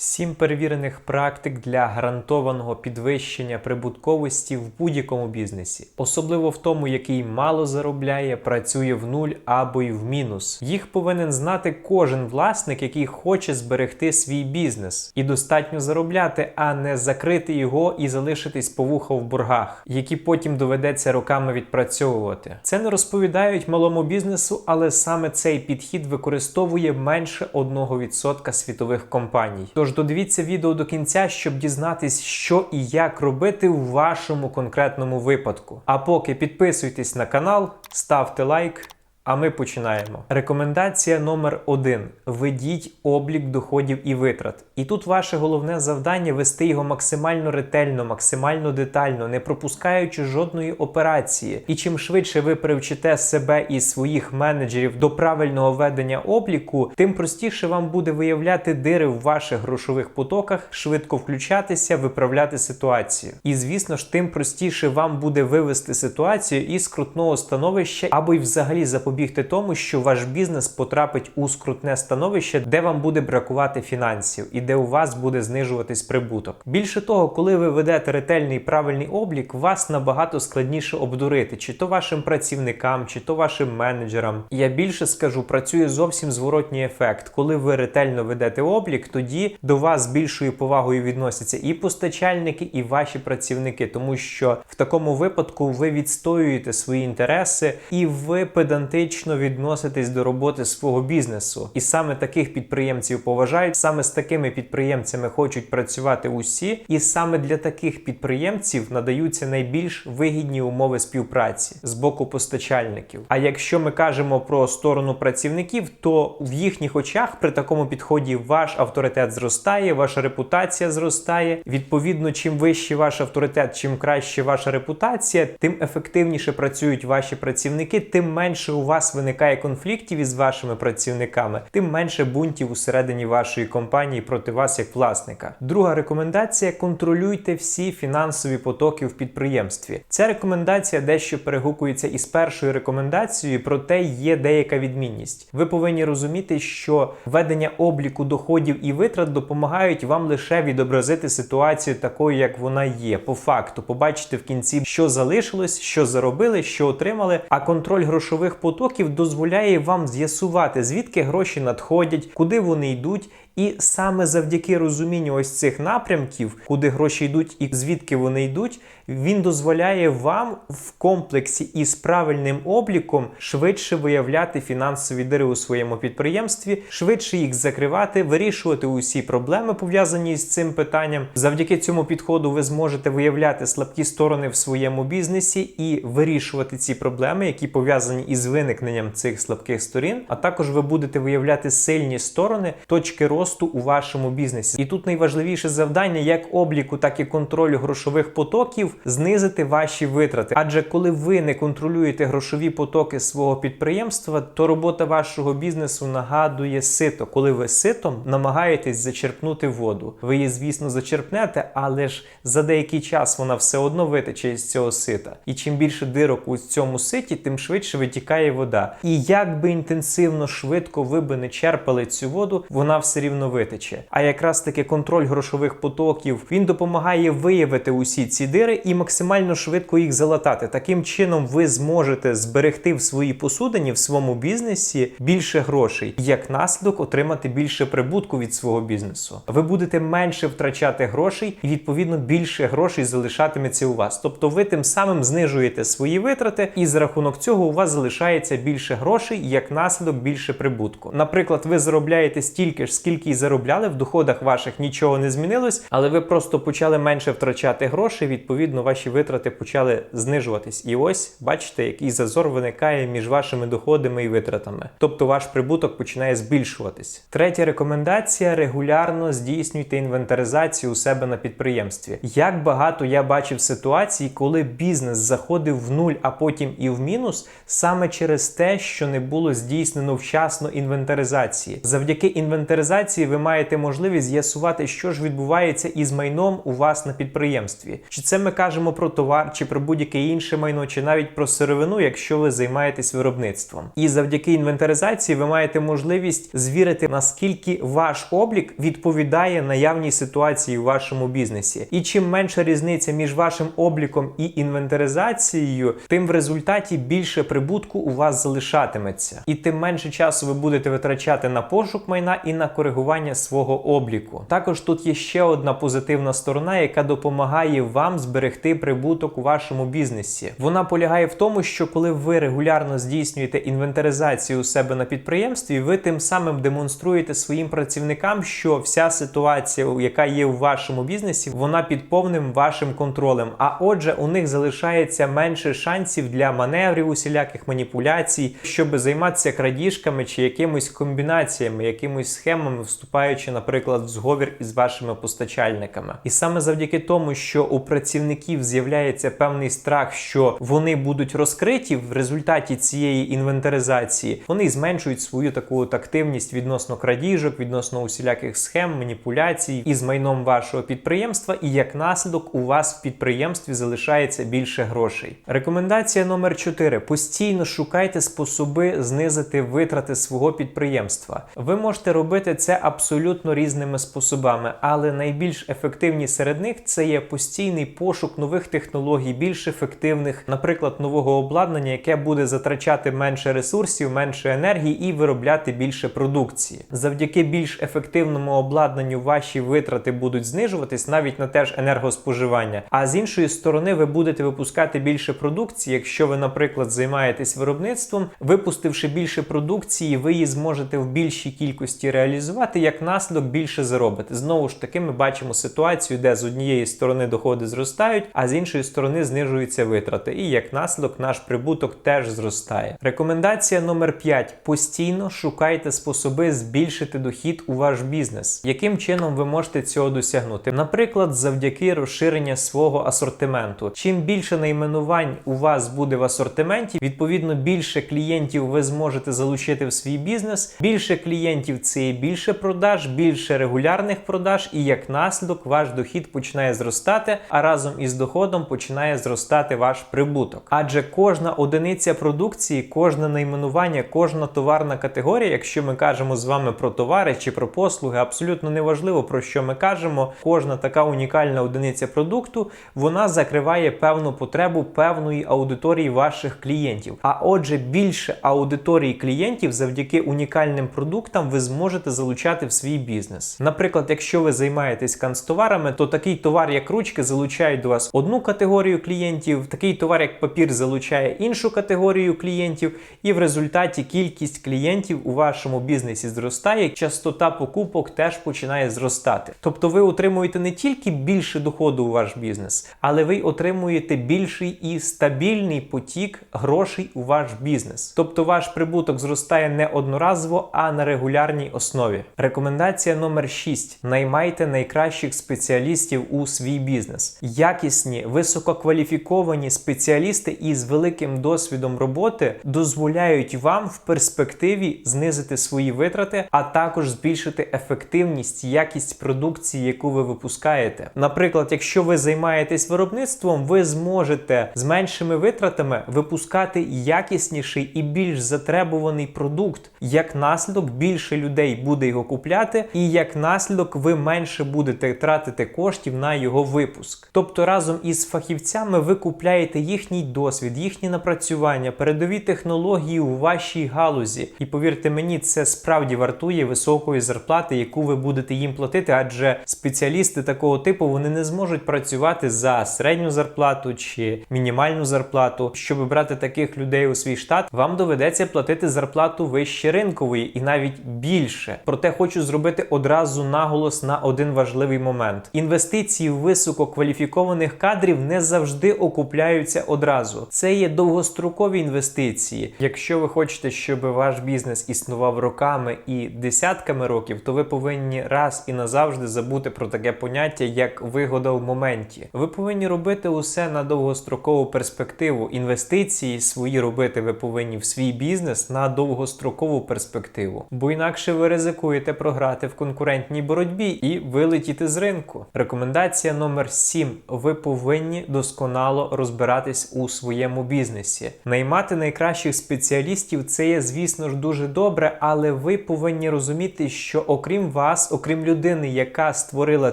Сім перевірених практик для гарантованого підвищення прибутковості в будь-якому бізнесі, особливо в тому, який мало заробляє, працює в нуль або й в мінус. Їх повинен знати кожен власник, який хоче зберегти свій бізнес, і достатньо заробляти, а не закрити його і залишитись по вуха в боргах, які потім доведеться роками відпрацьовувати. Це не розповідають малому бізнесу, але саме цей підхід використовує менше 1% світових компаній. Тож додивіться відео до кінця, щоб дізнатись, що і як робити в вашому конкретному випадку. А поки підписуйтесь на канал, ставте лайк. А ми починаємо. Рекомендація номер один: ведіть облік доходів і витрат. І тут ваше головне завдання вести його максимально ретельно, максимально детально, не пропускаючи жодної операції. І чим швидше ви привчите себе і своїх менеджерів до правильного ведення обліку, тим простіше вам буде виявляти дири в ваших грошових потоках, швидко включатися, виправляти ситуацію. І звісно ж, тим простіше вам буде вивести ситуацію із скрутного становища або й взагалі запобігти тому, що ваш бізнес потрапить у скрутне становище, де вам буде бракувати фінансів і де у вас буде знижуватись прибуток. Більше того, коли ви ведете ретельний правильний облік, вас набагато складніше обдурити, чи то вашим працівникам, чи то вашим менеджерам. Я більше скажу, працює зовсім зворотній ефект. Коли ви ретельно ведете облік, тоді до вас більшою повагою відносяться і постачальники, і ваші працівники, тому що в такому випадку ви відстоюєте свої інтереси і ви педантично відноситесь до роботи свого бізнесу. І саме таких підприємців поважають, саме з такими підприємцями хочуть працювати усі, і саме для таких підприємців надаються найбільш вигідні умови співпраці з боку постачальників. А якщо ми кажемо про сторону працівників, то в їхніх очах при такому підході ваш авторитет зростає, ваша репутація зростає. Відповідно, чим вищий ваш авторитет, чим краще ваша репутація, тим ефективніше працюють ваші працівники, тим менше у вас виникає конфліктів із вашими працівниками, тим менше бунтів усередині вашої компанії проти вас як власника. Друга рекомендація: контролюйте всі фінансові потоки в підприємстві. Ця рекомендація дещо перегукується із першою рекомендацією, проте є деяка відмінність. Ви повинні розуміти, що ведення обліку доходів і витрат допомагають вам лише відобразити ситуацію такою, як вона є, по факту, побачити в кінці, що залишилось, що заробили, що отримали. А контроль грошових потоків дозволяє вам з'ясувати, звідки гроші надходять, куди вони йдуть. І саме завдяки розумінню ось цих напрямків, куди гроші йдуть і звідки вони йдуть, він дозволяє вам в комплексі із правильним обліком швидше виявляти фінансові дири у своєму підприємстві, швидше їх закривати, вирішувати усі проблеми пов'язані з цим питанням. Завдяки цьому підходу ви зможете виявляти слабкі сторони в своєму бізнесі і вирішувати ці проблеми, які пов'язані із виникненням цих слабких сторін. А також ви будете виявляти сильні сторони, точки росту у вашому бізнесі. І тут найважливіше завдання як обліку, так і контролю грошових потоків знизити ваші витрати. Адже коли ви не контролюєте грошові потоки свого підприємства, то робота вашого бізнесу нагадує сито. Коли ви ситом намагаєтесь зачерпнути воду. Ви її, звісно, зачерпнете, але ж за деякий час вона все одно витече із цього сита. І чим більше дирок у цьому ситі, тим швидше витікає вода. І як би інтенсивно, швидко ви би не черпали цю воду, вона все рівно витече. А якраз таки контроль грошових потоків він допомагає виявити усі ці дири і максимально швидко їх залатати. Таким чином, ви зможете зберегти в своїй посудині в своєму бізнесі більше грошей, як наслідок отримати більше прибутку від свого бізнесу. Ви будете менше втрачати грошей, і відповідно більше грошей залишатиметься у вас. Тобто, ви тим самим знижуєте свої витрати, і за рахунок цього у вас залишається більше грошей, як наслідок більше прибутку. Наприклад, ви заробляєте стільки ж, скільки й заробляли, в доходах ваших нічого не змінилось, але ви просто почали менше втрачати грошей. Відповідно, ваші витрати почали знижуватись. І ось бачите, який зазор виникає між вашими доходами і витратами. Тобто ваш прибуток починає збільшуватись. Третя рекомендація: регулярно здійснюйте інвентаризацію у себе на підприємстві. Як багато я бачив ситуацій, коли бізнес заходив в нуль, а потім і в мінус, саме через те, що не було здійснено вчасно інвентаризації. Завдяки інвентаризації інвентаризації ви маєте можливість з'ясувати, що ж відбувається із майном у вас на підприємстві. Чи це ми кажемо про товар, чи про будь-яке інше майно, чи навіть про сировину, якщо ви займаєтесь виробництвом. І завдяки інвентаризації ви маєте можливість звірити, наскільки ваш облік відповідає наявній ситуації у вашому бізнесі. І чим менша різниця між вашим обліком і інвентаризацією, тим в результаті більше прибутку у вас залишатиметься, і тим менше часу ви будете витрачати на пошук майна і на коригування свого обліку. Також тут є ще одна позитивна сторона, яка допомагає вам зберегти прибуток у вашому бізнесі. Вона полягає в тому, що коли ви регулярно здійснюєте інвентаризацію у себе на підприємстві, ви тим самим демонструєте своїм працівникам, що вся ситуація, яка є у вашому бізнесі, вона під повним вашим контролем. А отже, у них залишається менше шансів для маневрів, усіляких маніпуляцій, щоб займатися крадіжками чи якимись комбінаціями, якимись схемами, вступаючи, наприклад, в зговір із вашими постачальниками. І саме завдяки тому, що у працівників з'являється певний страх, що вони будуть розкриті в результаті цієї інвентаризації, вони зменшують свою таку от активність відносно крадіжок, відносно усіляких схем, маніпуляцій із майном вашого підприємства, і як наслідок у вас в підприємстві залишається більше грошей. Рекомендація номер 4. постійно шукайте способи знизити витрати свого підприємства. Ви можете робити це абсолютно різними способами, але найбільш ефективні серед них це є постійний пошук нових технологій, більш ефективних, наприклад, нового обладнання, яке буде затрачати менше ресурсів, менше енергії і виробляти більше продукції. Завдяки більш ефективному обладнанню ваші витрати будуть знижуватись навіть на те ж енергоспоживання. А з іншої сторони, ви будете випускати більше продукції, якщо ви, наприклад, займаєтесь виробництвом, випустивши більше продукції, ви її зможете в більшій кількості реалізувати, як наслідок більше заробити. Знову ж таки, ми бачимо ситуацію, де з однієї сторони доходи зростають, а з іншої сторони знижуються витрати. І як наслідок наш прибуток теж зростає. Рекомендація номер 5. постійно шукайте способи збільшити дохід у ваш бізнес. Яким чином ви можете цього досягнути? Наприклад, завдяки розширення свого асортименту. Чим більше найменувань у вас буде в асортименті, відповідно більше клієнтів ви зможете залучити в свій бізнес. Більше клієнтів це є більше продаж, більше регулярних продаж, і як наслідок ваш дохід починає зростати, а разом із доходом починає зростати ваш прибуток. Адже кожна одиниця продукції, кожне найменування, кожна товарна категорія, якщо ми кажемо з вами про товари чи про послуги, абсолютно неважливо про що ми кажемо. Кожна така унікальна одиниця продукту вона закриває певну потребу певної аудиторії ваших клієнтів. А отже, більше аудиторії клієнтів завдяки унікальним продуктам ви зможете залучати в свій бізнес. Наприклад, якщо ви займаєтесь канцтоварами, то такий товар, як ручки, залучають до вас одну категорію клієнтів, такий товар, як папір, залучає іншу категорію клієнтів, і в результаті кількість клієнтів у вашому бізнесі зростає, частота покупок теж починає зростати. Тобто ви отримуєте не тільки більше доходу у ваш бізнес, але ви отримуєте більший і стабільний потік грошей у ваш бізнес. Тобто ваш прибуток зростає не одноразово, а на регулярній основі. Рекомендація номер 6. Наймайте найкращих спеціалістів у свій бізнес. Якісні, висококваліфіковані спеціалісти із великим досвідом роботи дозволяють вам в перспективі знизити свої витрати, а також збільшити ефективність, якість продукції, яку ви випускаєте. Наприклад, якщо ви займаєтесь виробництвом, ви зможете з меншими витратами випускати якісніший і більш затребуваний продукт. Як наслідок, більше людей буде його купляти, і як наслідок, ви менше будете тратити коштів на його випуск. Тобто разом із фахівцями ви купляєте їхній досвід, їхні напрацювання, передові технології у вашій галузі. І повірте мені, це справді вартує високої зарплати, яку ви будете їм платити, адже спеціалісти такого типу вони не зможуть працювати за середню зарплату чи мінімальну зарплату. Щоб брати таких людей у свій штат, вам доведеться платити зарплату вище ринкової і навіть більше. Проте хочу зробити одразу наголос на один важливий момент: інвестиції в висококваліфікованих кадрів не завжди окупляються одразу. Це є довгострокові інвестиції. Якщо ви хочете, щоб ваш бізнес існував роками і десятками років, то ви повинні раз і назавжди забути про таке поняття, як вигода в моменті. Ви повинні робити усе на довгострокову перспективу. Інвестиції свої робити ви повинні в свій бізнес на довгострокову перспективу, бо інакше ви ризикуєте ризикуєте програти в конкурентній боротьбі і вилетіти з ринку. Рекомендація номер 7. Ви повинні досконало розбиратись у своєму бізнесі. Наймати найкращих спеціалістів це є, звісно ж, дуже добре, але ви повинні розуміти, що окрім вас, окрім людини, яка створила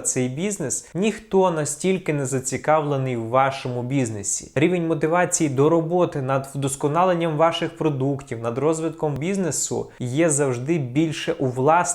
цей бізнес, ніхто настільки не зацікавлений в вашому бізнесі. Рівень мотивації до роботи над вдосконаленням ваших продуктів, над розвитком бізнесу є завжди більше у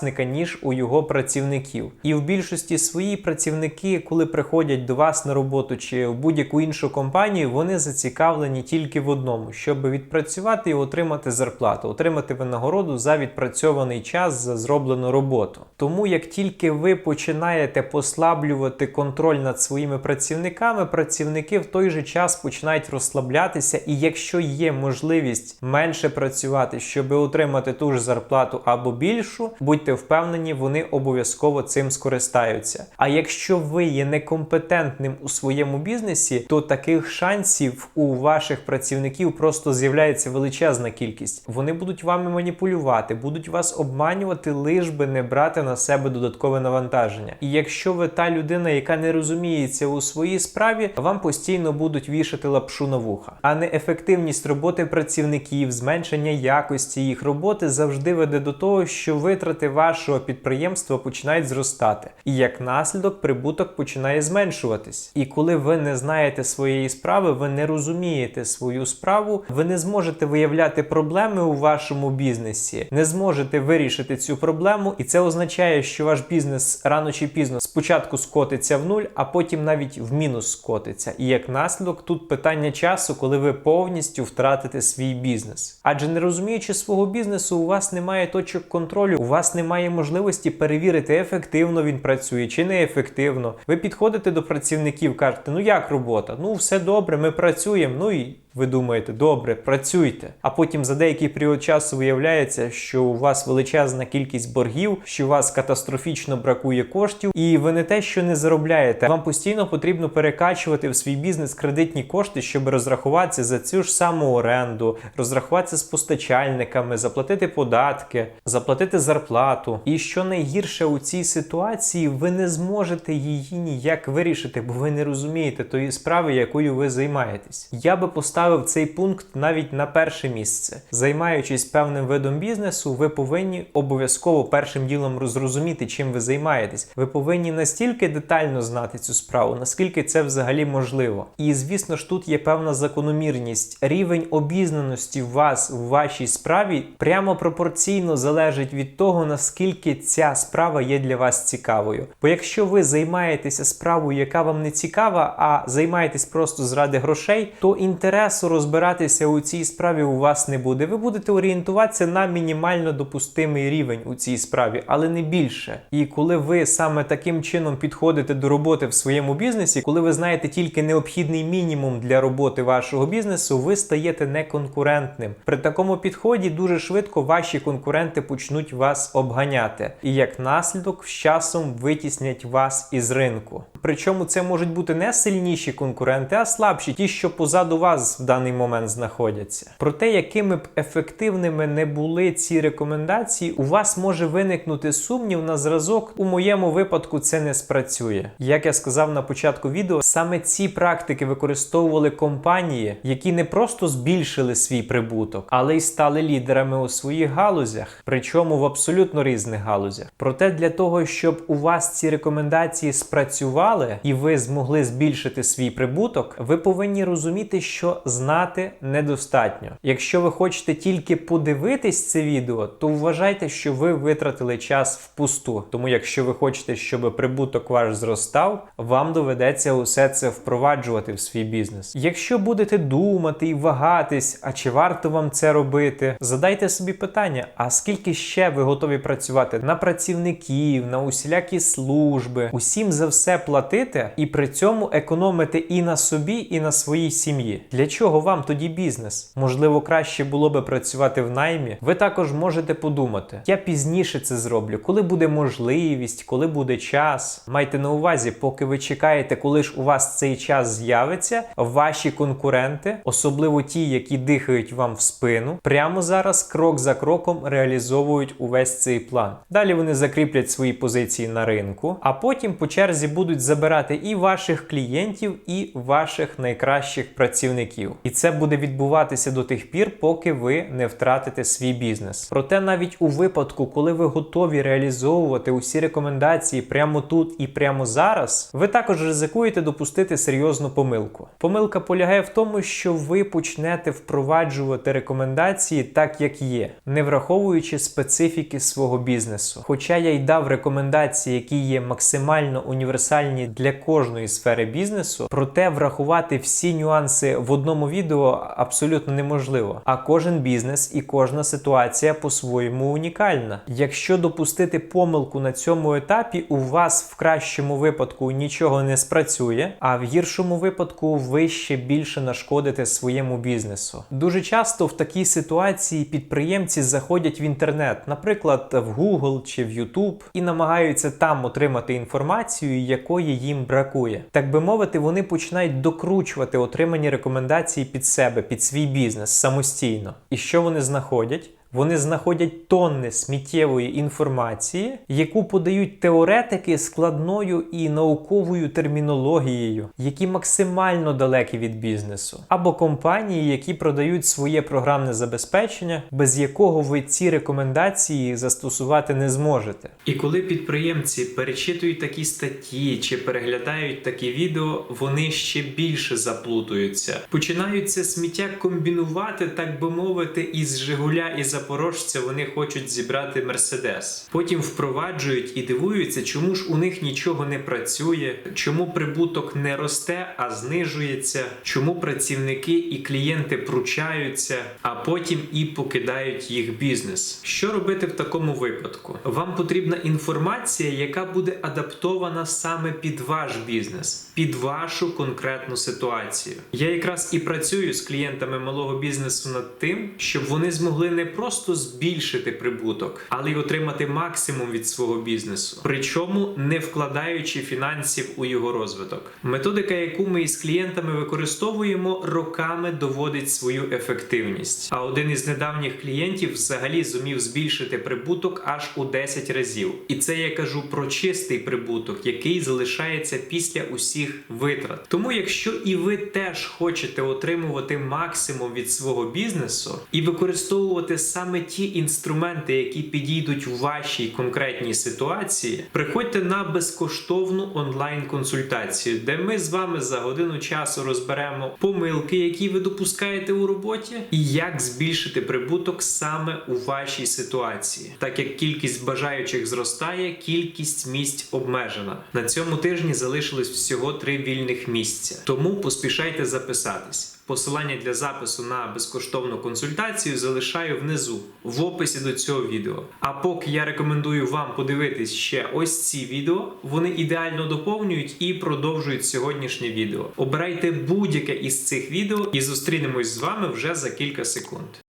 власника, ніж у його працівників. І в більшості свої працівники, коли приходять до вас на роботу чи в будь-яку іншу компанію, вони зацікавлені тільки в одному, щоб відпрацювати і отримати зарплату, отримати винагороду за відпрацьований час за зроблену роботу. Тому як тільки ви починаєте послаблювати контроль над своїми працівниками, працівники в той же час починають розслаблятися, і якщо є можливість менше працювати, щоб отримати ту ж зарплату або більшу, будьте впевнені, вони обов'язково цим скористаються. А якщо ви є некомпетентним у своєму бізнесі, то таких шансів у ваших працівників просто з'являється величезна кількість. Вони будуть вами маніпулювати, будуть вас обманювати, лиш би не брати на себе додаткове навантаження. І якщо ви та людина, яка не розуміється у своїй справі, вам постійно будуть вішати лапшу на вуха. А неефективність роботи працівників, зменшення якості їх роботи завжди веде до того, що витрати вашого підприємства починають зростати, і як наслідок прибуток починає зменшуватись. І коли ви не знаєте своєї справи, ви не розумієте свою справу, ви не зможете виявляти проблеми у вашому бізнесі, не зможете вирішити цю проблему, і це означає, що ваш бізнес рано чи пізно спочатку скотиться в нуль, а потім навіть в мінус скотиться. І як наслідок тут питання часу, коли ви повністю втратите свій бізнес. Адже не розуміючи свого бізнесу, у вас немає точок контролю, у вас немає можливості перевірити, ефективно він працює чи неефективно. Ви підходите до працівників, кажете, ну як робота? Ну все добре, ми працюємо. Ну і ви думаєте, добре, працюйте. А потім за деякий період часу виявляється, що у вас величезна кількість боргів, що у вас катастрофічно бракує коштів, і ви не те, що не заробляєте. Вам постійно потрібно перекачувати в свій бізнес кредитні кошти, щоб розрахуватися за цю ж саму оренду, розрахуватися з постачальниками, заплатити податки, заплатити зарплату. І що найгірше у цій ситуації, ви не зможете її ніяк вирішити, бо ви не розумієте тої справи, якою ви займаєтесь. Я би поставив поставив цей пункт навіть на перше місце. Займаючись певним видом бізнесу, ви повинні обов'язково першим ділом розрозуміти, чим ви займаєтесь. Ви повинні настільки детально знати цю справу, наскільки це взагалі можливо. І звісно ж, тут є певна закономірність. Рівень обізнаності вас в вашій справі прямо пропорційно залежить від того, наскільки ця справа є для вас цікавою. Бо якщо ви займаєтеся справою, яка вам не цікава, а займаєтесь просто заради грошей, то інтерес часу розбиратися у цій справі у вас не буде. Ви будете орієнтуватися на мінімально допустимий рівень у цій справі, але не більше. І коли ви саме таким чином підходите до роботи в своєму бізнесі, коли ви знаєте тільки необхідний мінімум для роботи вашого бізнесу, ви стаєте неконкурентним. При такому підході дуже швидко ваші конкуренти почнуть вас обганяти, і як наслідок з часом витіснять вас із ринку. Причому це можуть бути не сильніші конкуренти, а слабші, ті, що позаду вас в даний момент знаходяться. Про те, якими б ефективними не були ці рекомендації, у вас може виникнути сумнів на зразок. У моєму випадку це не спрацює. Як я сказав на початку відео, саме ці практики використовували компанії, які не просто збільшили свій прибуток, але й стали лідерами у своїх галузях, причому в абсолютно різних галузях. Проте для того, щоб у вас ці рекомендації спрацювали і ви змогли збільшити свій прибуток, ви повинні розуміти, що знати недостатньо. Якщо ви хочете тільки подивитись це відео, то вважайте, що ви витратили час впусту. Тому, якщо ви хочете, щоб прибуток ваш зростав, вам доведеться усе це впроваджувати в свій бізнес. Якщо будете думати і вагатись, а чи варто вам це робити, задайте собі питання: а скільки ще ви готові працювати на працівників, на усілякі служби, усім за все платити? Платити і при цьому економити і на собі, і на своїй сім'ї. Для чого вам тоді бізнес? Можливо, краще було би працювати в наймі. Ви також можете подумати: я пізніше це зроблю, коли буде можливість, коли буде час. Майте на увазі, поки ви чекаєте, коли ж у вас цей час з'явиться, ваші конкуренти, особливо ті, які дихають вам в спину, прямо зараз крок за кроком реалізовують увесь цей план. Далі вони закріплять свої позиції на ринку, а потім по черзі будуть забирати і ваших клієнтів, і ваших найкращих працівників. І це буде відбуватися до тих пір, поки ви не втратите свій бізнес. Проте навіть у випадку, коли ви готові реалізовувати усі рекомендації прямо тут і прямо зараз, ви також ризикуєте допустити серйозну помилку. Помилка полягає в тому, що ви почнете впроваджувати рекомендації так, як є, не враховуючи специфіки свого бізнесу. Хоча я й дав рекомендації, які є максимально універсальні для кожної сфери бізнесу, проте врахувати всі нюанси в одному відео абсолютно неможливо. А кожен бізнес і кожна ситуація по-своєму унікальна. Якщо допустити помилку на цьому етапі, у вас в кращому випадку нічого не спрацює, а в гіршому випадку ви ще більше нашкодите своєму бізнесу. Дуже часто в такій ситуації підприємці заходять в інтернет, наприклад, в Google чи в YouTube, і намагаються там отримати інформацію, якої їм бракує. Так би мовити, вони починають докручувати отримані рекомендації під себе, під свій бізнес самостійно. І що вони знаходять? Вони знаходять тонни сміттєвої інформації, яку подають теоретики складною і науковою термінологією, які максимально далекі від бізнесу, або компанії, які продають своє програмне забезпечення, без якого ви ці рекомендації застосувати не зможете. І коли підприємці перечитують такі статті чи переглядають такі відео, вони ще більше заплутуються, починають це сміття комбінувати, так би мовити, із Жигуля і Запорожця вони хочуть зібрати Мерседес. Потім впроваджують і дивуються, чому ж у них нічого не працює, чому прибуток не росте, а знижується, чому працівники і клієнти пручаються, а потім і покидають їх бізнес. Що робити в такому випадку? Вам потрібна інформація, яка буде адаптована саме під ваш бізнес, під вашу конкретну ситуацію. Я якраз і працюю з клієнтами малого бізнесу над тим, щоб вони змогли не просто збільшити прибуток, але й отримати максимум від свого бізнесу, причому не вкладаючи фінансів у його розвиток. Методика, яку ми із клієнтами використовуємо, роками доводить свою ефективність. А один із недавніх клієнтів взагалі зумів збільшити прибуток аж у 10 разів. І це я кажу про чистий прибуток, який залишається після усіх витрат. Тому, якщо і ви теж хочете отримувати максимум від свого бізнесу і використовувати саме ті інструменти, які підійдуть у вашій конкретній ситуації, приходьте на безкоштовну онлайн-консультацію, де ми з вами за годину часу розберемо помилки, які ви допускаєте у роботі, і як збільшити прибуток саме у вашій ситуації, так як кількість бажаючих зростає, кількість місць обмежена. На цьому тижні залишилось всього три вільних місця, тому поспішайте записатись. Посилання для запису на безкоштовну консультацію залишаю внизу в описі до цього відео. А поки я рекомендую вам подивитись ще ось ці відео, вони ідеально доповнюють і продовжують сьогоднішнє відео. Обирайте будь-яке із цих відео і зустрінемось з вами вже за кілька секунд.